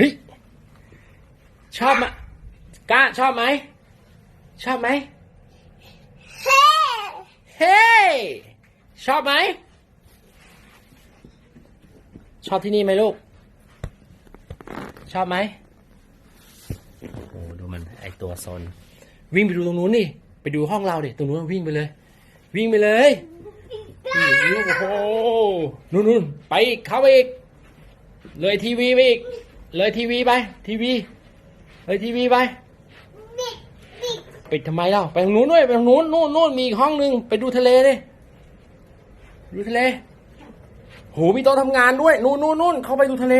ฮ้ยชอบไหมกล้าชอบไหม ชอบไหม เฮ้เฮ้ยชอบไหม ชอบที่นี่ไหมลูก ชอบไหมโอ้โหดูมันไอตัวซนวิ่งไปดูตรงนู้นดิไปดูห้องเราดิตรงนู้นวิ่งไปเลย วิ่งไปเลยโอ้โหนู่นนู่นไปอีกเข้าไปอีก เลยทีวีไปอีก เลยทีวีไป ทีวี เลยทีวีไป ปิดทำไมเล่าไปทางนู้นด้วยไปทางนู้นนู่นนู่นมีอีกห้องนึงไปดูทะเลดิดูทะเลโหมีโต๊ะทำงานด้วย นู่นนู่นนู่นเข้าไปดูทะเล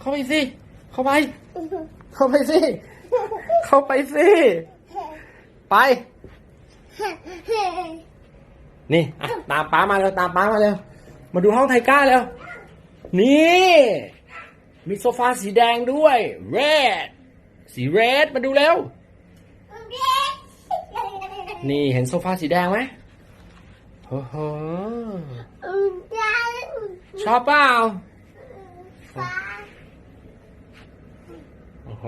เข้าไปสิ เข้าไป เข้าไปสิ เข้าไปสิ ไป นี่อะตามป้ามาเร็วตามป้ามาเร็วมาดูห้องไทก้าเร็วนี่ มีโซฟาสีแดงด้วย red สี red มาดูเร็ว นี่เห็นโซฟาสีแดงไหมโอ้โหชอบเปล่าโอ้โห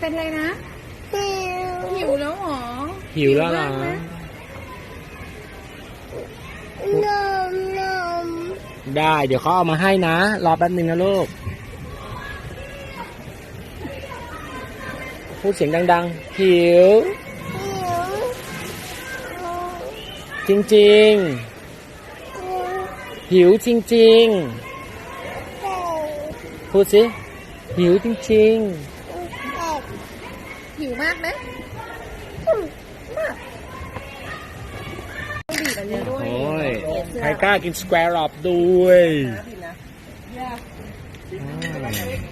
เป็นไรนะ หิวแล้วเหรอ หิวแล้วเหรอ นมนม ได้ เดี๋ยวเขาเอามาให้นะ รอแป๊บนึงนะลูก พูดเสียงดังๆ หิว จริงๆ หิวจริงๆ พูดสิ หิวจริงหิวมากไหมบีบอันนี้ๆด้วยโอ้ย ใครกล้ากินสแควร์รอบด้วยอืม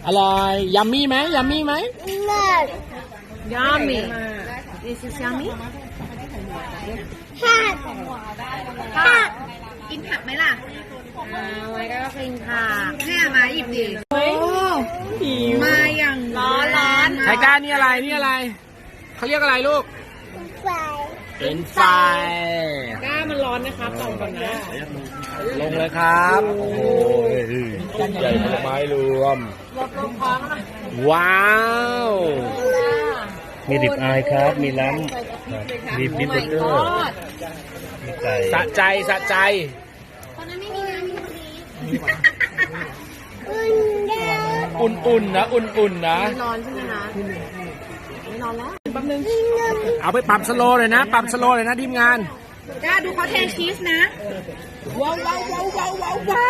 อร่อยยัมมี่ไหมยัมมี่ไหมยามี This is yummy ผักกินผักไหมล่ะเอาไว้ก็กินผักแม่มาหยิบดิโอ้มาอย่างร้อนร้อนไทก้านี่อะไรนี่อะไร เขาเรียกอะไรลูกไฟ เป็นไฟก้ามันร้อนนะครับลองก่อนนะลงเลยครับ โอ้ยใหญ่ผลไม้รวม ว้าว มีดิบอายครับ มีล้ำมีบิฟเบอร์เกอร์มีไก่สะใจสะใจอุ่นๆนะ อุ่นๆนะร้อนใช่ไหมคะไม่ร้อนแล้วแป๊บ นึง เอาไปปรับสโลเลยนะ ปรับสโลเลยนะทีมงานก้าดูเขาเทชีสนะ ว้าวว้าวว้าวว้าวว้าว